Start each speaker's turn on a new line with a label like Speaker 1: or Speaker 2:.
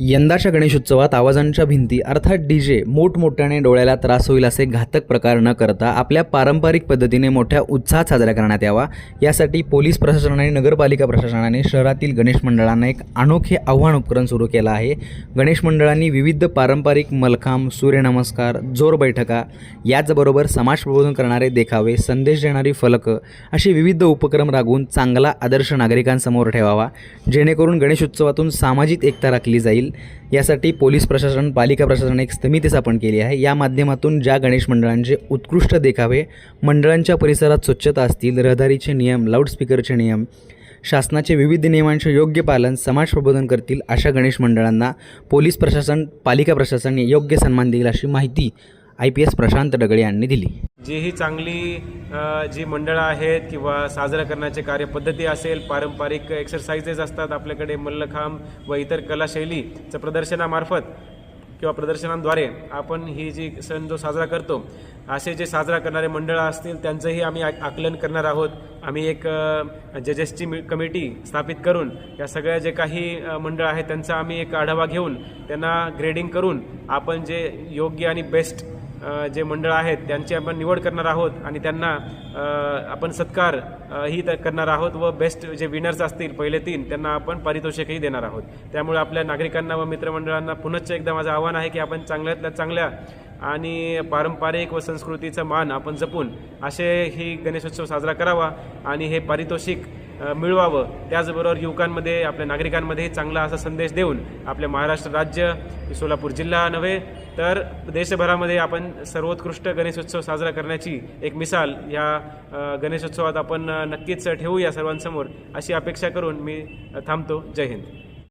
Speaker 1: यंदाच्या गणेशोत्सवात आवाजांच्या भिंती अर्थात डी जे मोठमोठ्याने डोळ्याला त्रास होईल असे घातक प्रकार न करता आपल्या पारंपरिक पद्धतीने मोठ्या उत्साहात साजरा करण्यात यावा. यासाठी पोलीस प्रशासनाने नगरपालिका प्रशासनाने शहरातील गणेश मंडळांना एक अनोखे आव्हान उपकरण सुरू केलं आहे. गणेश मंडळांनी विविध पारंपरिक मलखांब सूर्यनमस्कार जोर बैठका याचबरोबर समाज प्रबोधन करणारे देखावे संदेश देणारी फलकं असे विविध उपक्रम राबवून चांगला आदर्श नागरिकांसमोर ठेवावा. जेणेकरून गणेशोत्सवातून सामाजिक एकता राखली जाईल. यासाठी पोलीस प्रशासन पालिका प्रशासन एक समिती स्थापन केली आहे. या माध्यमातून ज्या गणेश मंडळांचे उत्कृष्ट देखावे मंडळांच्या परिसरात स्वच्छता असतील रहदारीचे नियम लाऊडस्पीकरचे नियम शासनाचे विविध नियमांचे योग्य पालन समाज प्रबोधन करतील अशा गणेश मंडळांना पोलीस प्रशासन पालिका प्रशासन योग्य सन्मान देईल अशी माहिती I P S Prashant Dagale यांनी दिली.
Speaker 2: जी ही चांगली जी मंडळं आहेत किंवा साजरा करण्याचे कार्यपद्धती असेल पारंपरिक एक्सरसाइजेस असतात आपल्याकडे मल्लखांब व इतर कलाशैलीचं प्रदर्शनामार्फत किंवा प्रदर्शनांद्वारे आपण ही जी सण जो साजरा करतो असे जे साजरा करणारे मंडळं असतील त्यांचंही आम्ही आकलन करणार आहोत. आम्ही एक जजेसची मि- कमिटी स्थापित करून या सगळ्या जे काही मंडळं मंडळ आहेत त्यांचा आम्ही एक आढावा घेऊन त्यांना ग्रेडिंग करून आपण जे योग्य आणि बेस्ट जे मंडळ आहेत त्यांची आपण निवड करणार आहोत आणि त्यांना आपण सत्कार ही करणार आहोत व बेस्ट जे विनर्स असतील पहिले तीन त्यांना आपण पारितोषिकही देणार आहोत. त्यामुळे आपल्या नागरिकांना व मित्रमंडळांना पुनश्च एकदा माझं आव्हान आहे की आपण चांगल्यातल्या चांगल्या आणि पारंपरिक व संस्कृतीचा मान आपण जपून असे ही गणेशोत्सव साजरा करावा आणि हे पारितोषिक मिळवावं. त्याचबरोबर युवकांमध्ये आपल्या नागरिकांमध्ये चांगला असा संदेश देऊन आपल्या महाराष्ट्र राज्य सोलापूर जिल्हा नव्हे तर देशभरामध्ये आपण सर्वोत्कृष्ट गणेशोत्सव साजरा करण्याची एक मिसाल या गणेशोत्सवात आपण नक्कीच नक्कीच ठेवूया सर्वांसमोर अशी अपेक्षा करून मी थांबतो. जय हिंद.